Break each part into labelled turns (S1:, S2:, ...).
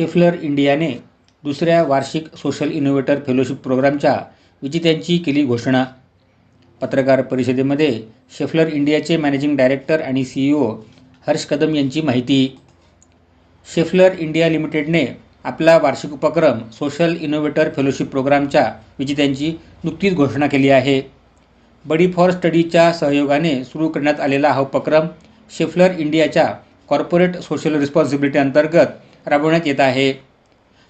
S1: Schaeffler इंडियाने दुसऱ्या वार्षिक सोशल इनोव्हेटर फेलोशिप प्रोग्रामच्या विजेत्यांची केली घोषणा. पत्रकार परिषदेमध्ये शेफलर इंडियाचे मॅनेजिंग डायरेक्टर आणि C E O Harsh Kadam यांची माहिती. शेफलर इंडिया लिमिटेडने आपला वार्षिक उपक्रम सोशल इनोव्हेटर फेलोशिप प्रोग्रामच्या विजेत्यांची नुकतीच घोषणा केली आहे. बडी फॉर स्टडीच्या सहयोगाने सुरू करण्यात आलेला हा उपक्रम शेफलर इंडियाच्या कॉर्पोरेट सोशल रिस्पॉन्सिबिलिटी अंतर्गत राबवण्यात येत आहे.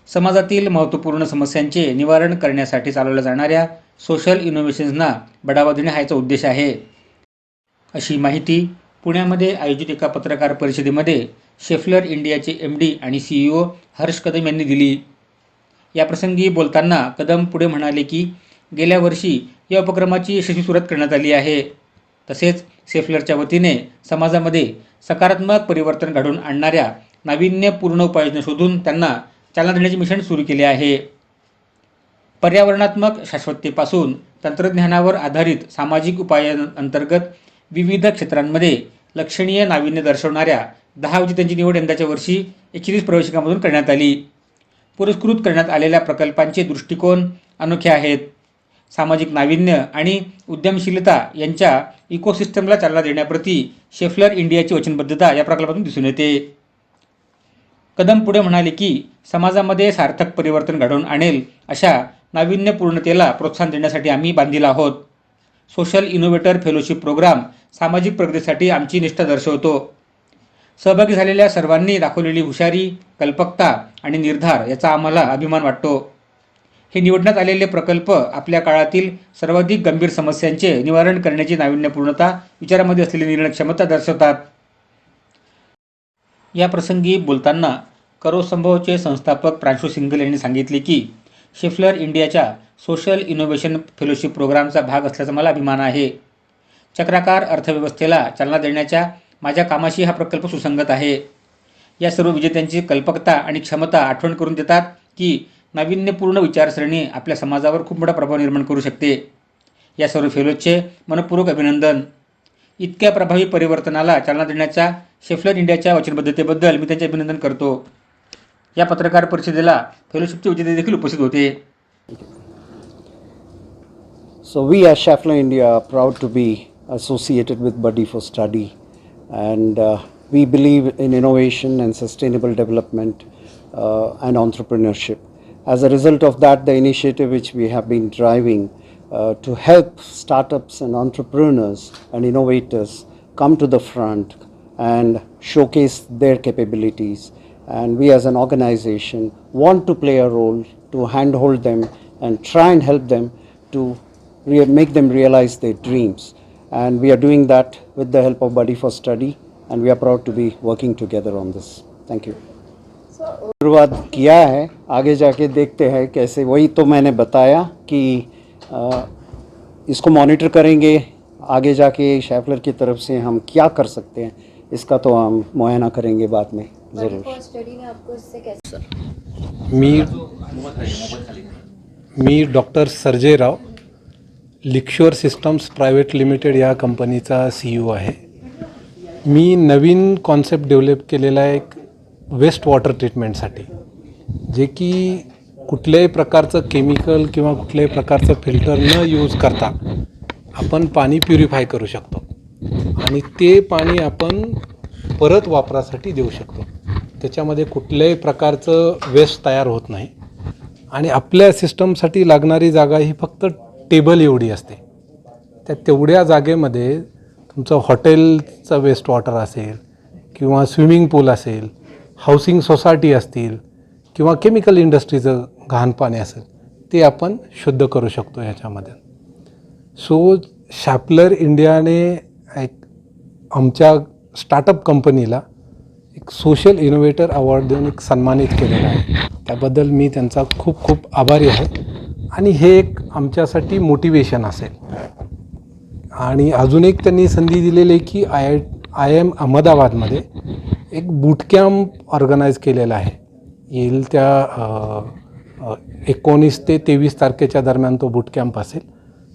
S1: समाजातील महत्त्वपूर्ण समस्यांचे निवारण करण्यासाठी चालवल्या जाणाऱ्या सोशल इनोव्हेशन्सना बढावा देणे हा याचा उद्देश आहे. अशी माहिती पुण्यामध्ये आयोजित एका पत्रकार परिषदेमध्ये शेफलर इंडियाचे एम डी आणि C E O Harsh Kadam यांनी दिली. याप्रसंगी बोलताना कदम पुढे म्हणाले की गेल्या वर्षी या उपक्रमाची यशस्वी सुरुवात करण्यात आली आहे. तसेच सेफलरच्या वतीने समाजामध्ये सकारात्मक परिवर्तन घडवून आणणाऱ्या नाविन्यपूर्ण उपाययोजना शोधून त्यांना चालना देण्याचे मिशन सुरू केले आहे. पर्यावरणात्मक शाश्वततेपासून तंत्रज्ञानावर आधारित सामाजिक उपायांअंतर्गत विविध क्षेत्रांमध्ये लक्षणीय नाविन्य दर्शवणाऱ्या दहा विजेत्यांची निवड यंदाच्या वर्षी एकशे प्रवेशिकांमधून करण्यात आली. पुरस्कृत करण्यात आलेल्या प्रकल्पांचे दृष्टिकोन अनोखे आहेत. सामाजिक नाविन्य आणि उद्यमशीलता यांच्या इकोसिस्टमला चालना देण्याप्रती शेफलर इंडियाची वचनबद्धता या प्रकल्पातून दिसून येते. कदम पुढे म्हणाले की समाजामध्ये सार्थक परिवर्तन घडवून आणेल अशा नाविन्यपूर्णतेला प्रोत्साहन देण्यासाठी आम्ही बांधील आहोत. सोशल इनोव्हेटर फेलोशिप प्रोग्राम सामाजिक प्रगतीसाठी आमची निष्ठा दर्शवतो. सहभागी झालेल्या सर्वांनी दाखवलेली हुशारी कल्पकता आणि निर्धार याचा आम्हाला अभिमान वाटतो. हे निवडण्यात आलेले प्रकल्प आपल्या काळातील सर्वाधिक गंभीर समस्यांचे निवारण करण्याची नाविन्यपूर्णता विचारामध्ये असलेली निर्णय क्षमता दर्शवतात. या प्रसंगी बोलताना करो संभवचे संस्थापक प्रांशू सिंगल यांनी सांगितले की शेफलर इंडियाच्या सोशल इनोव्हेशन फेलोशिप प्रोग्रामचा भाग असल्याचा मला अभिमान आहे. चक्राकार अर्थव्यवस्थेला चालना देण्याच्या माझ्या कामाशी हा प्रकल्प सुसंगत आहे. या सर्व विजेत्यांची कल्पकता आणि क्षमता आठवण करून देतात की नाविन्यपूर्ण विचारसरणी आपल्या समाजावर खूप मोठा प्रभाव निर्माण करू शकते. या सर्व फेलोजचे मनपूर्वक अभिनंदन. इतक्या प्रभावी परिवर्तनाला चालना देण्याच्या शेफलर इंडियाच्या वचनबद्धतेबद्दल मी त्यांचे अभिनंदन करतो. या पत्रकार परिषदेला फेलोशिपचे विजेते देखील उपस्थित होते
S2: So we as Schaeffler India are proud to be associated with Buddy for Study and uh, we believe in innovation and sustainable development uh, and entrepreneurship. As a result of that, the initiative which we have been driving uh, to help startups and entrepreneurs and innovators come to the front and showcase their capabilities. And we as an organization want to play a role to handhold them and try and help them to rea- make them realize their dreams. And we are doing that with the help of Buddy for Study, and we are proud to be working together on this. Thank you. शुरुआत किया है आगे जाके देखते हैं कैसे वही तो मैंने बताया कि अ, इसको मॉनिटर करेंगे आगे जाके शैफलर की तरफ से हम क्या कर सकते हैं इसका तो हम मुआयना करेंगे बाद में ज़रूर.
S3: फॉर स्टडी ने आपको इससे कैसे
S4: मी मी डॉक्टर सर्जय राव लिक्शोर सिस्टम्स प्रायव्हेट लिमिटेड या कंपनीचा सी ई ओ आहे. मी नवीन कॉन्सेप्ट डेव्हलप केलेला आहे एक वेस्ट वॉटर ट्रीटमेंटसाठी जे की कुठल्याही प्रकारचं केमिकल किंवा कुठल्याही प्रकारचं फिल्टर न यूज करता आपण पाणी प्युरिफाय करू शकतो. आणि ते पाणी आपण परत वापरासाठी देऊ शकतो. त्याच्यामध्ये कुठल्याही प्रकारचं वेस्ट तयार होत नाही. आणि आपल्या सिस्टमसाठी लागणारी जागा ही फक्त टेबल एवढी असते. त्या तेवढ्या जागेमध्ये तुमचं हॉटेलचं वेस्ट वॉटर असेल किंवा स्विमिंग पूल असेल हाऊसिंग सोसायटी असतील किंवा केमिकल इंडस्ट्रीचं घाण पाणी असेल ते आपण शुद्ध करू शकतो ह्याच्यामध्ये. सो शॅपलर इंडियाने एक आमच्या स्टार्टअप कंपनीला एक सोशल इनोव्हेटर अवॉर्ड देऊन एक सन्मानित केलेला आहे. त्याबद्दल मी त्यांचा खूप खूप आभारी आहे. आणि हे एक आमच्यासाठी मोटिवेशन असेल. आणि अजून एक त्यांनी संधी दिलेली आहे की आय आय एम अहमदाबादमध्ये एक बूटकॅम्प ऑर्गनाईज केलेला आहे. येईल त्या एकोणीस ते तेवीस तारखेच्या दरम्यान तो बूटकॅम्प असेल.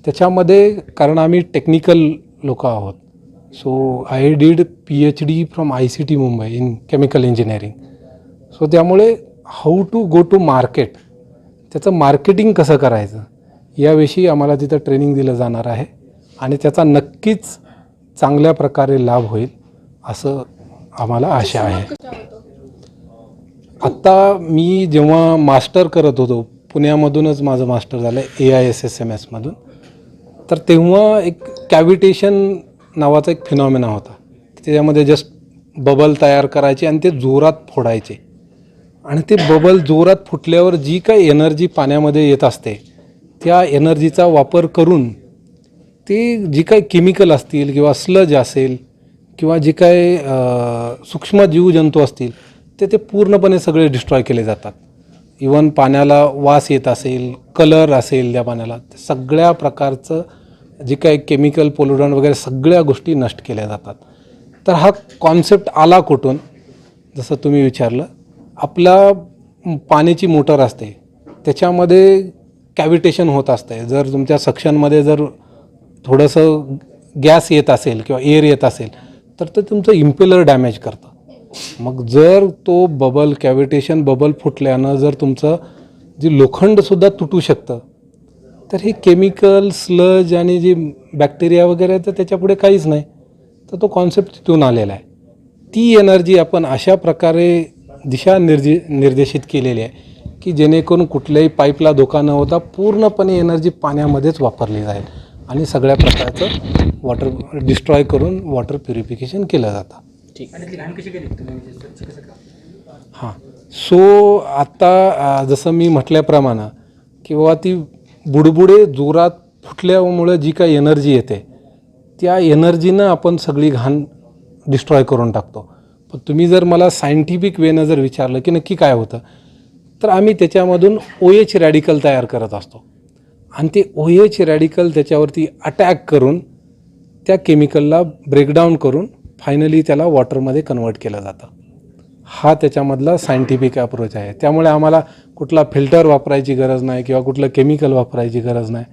S4: त्याच्यामध्ये कारण आम्ही टेक्निकल लोक आहोत. So I did P H D from I C T Mumbai in chemical engineering so त्यामुळे how to go to market त्याचं मार्केटिंग कसं करायचं याविषयी आम्हाला तिथं ट्रेनिंग दिलं जाणार आहे आणि त्याचा नक्कीच चांगल्या प्रकारे लाभ होईल असं आम्हाला आशा आहे. आत्ता मी जेव्हा मास्टर करत होतो पुण्यामधूनच माझं मास्टर झालं A I S S M एसमधून तर तेव्हा एक कॅव्हिटेशन नावाचा एक फिनॉमिना होता. त्याच्यामध्ये जस्ट बबल तयार करायचे आणि ते जोरात फोडायचे. आणि ते बबल जोरात फुटल्यावर जी काही एनर्जी पाण्यामध्ये येत असते त्या एनर्जीचा वापर करून ते जी काही केमिकल असतील किंवा स्लज असेल किंवा जे काय सूक्ष्म जीवजंतू असतील ते ते पूर्णपणे सगळे डिस्ट्रॉय केले जातात. इवन पाण्याला वास येत असेल कलर असेल त्या पाण्याला सगळ्या प्रकारचं जे काही केमिकल पोल्युडंट वगैरे सगळ्या गोष्टी नष्ट केल्या जातात. तर हा कॉन्सेप्ट आला कुठून? जसं तुम्ही विचारलं आपला पाण्याची मोटर असते त्याच्यामध्ये कॅव्हिटेशन होत असते जर तुमच्या सक्शनमध्ये जर थोडंसं गॅस येत असेल किंवा एअर येत असेल तर ते तुमचं इम्पेलर डॅमेज करतं. मग जर तो बबल कॅव्हिटेशन बबल फुटल्यानं जर तुमचं जे लोखंडसुद्धा तुटू शकतं तर हे केमिकल स्लज आणि जे बॅक्टेरिया वगैरे आहे तर त्याच्यापुढे काहीच नाही. तर तो कॉन्सेप्ट तिथून आलेला आहे. ती एनर्जी आपण अशा प्रकारे दिशा निर्दे निर्देशित केलेली आहे की जेणेकरून कुठल्याही पाईपला धोका न होता पूर्णपणे एनर्जी पाण्यामध्येच वापरली जाईल आणि सगळ्या प्रकारचं वॉटर डिस्ट्रॉय करून वॉटर प्युरिफिकेशन केलं जातं.
S1: तुम्ही? म्हणजे
S4: हां. सो आत्ता जसं मी म्हटल्याप्रमाणे किंवा ती बुडबुडे जोरात फुटल्यामुळं जी काही एनर्जी येते त्या एनर्जीनं आपण सगळी घाण डिस्ट्रॉय करून टाकतो. पण तुम्ही जर मला सायंटिफिक वेनं जर विचारलं की नक्की काय होतं तर आम्ही त्याच्यामधून ओ एच रॅडिकल तयार करत असतो. आणि ते ओ एच रॅडिकल त्याच्यावरती अटॅक करून त्या केमिकलला ब्रेकडाऊन करून फायनली त्याला वॉटरमध्ये कन्वर्ट केलं जातं. हा त्याच्यामधला सायंटिफिक अप्रोच आहे. त्यामुळे आम्हाला कुठला फिल्टर वापरायची गरज नाही किंवा कुठलं केमिकल वापरायची गरज नाही.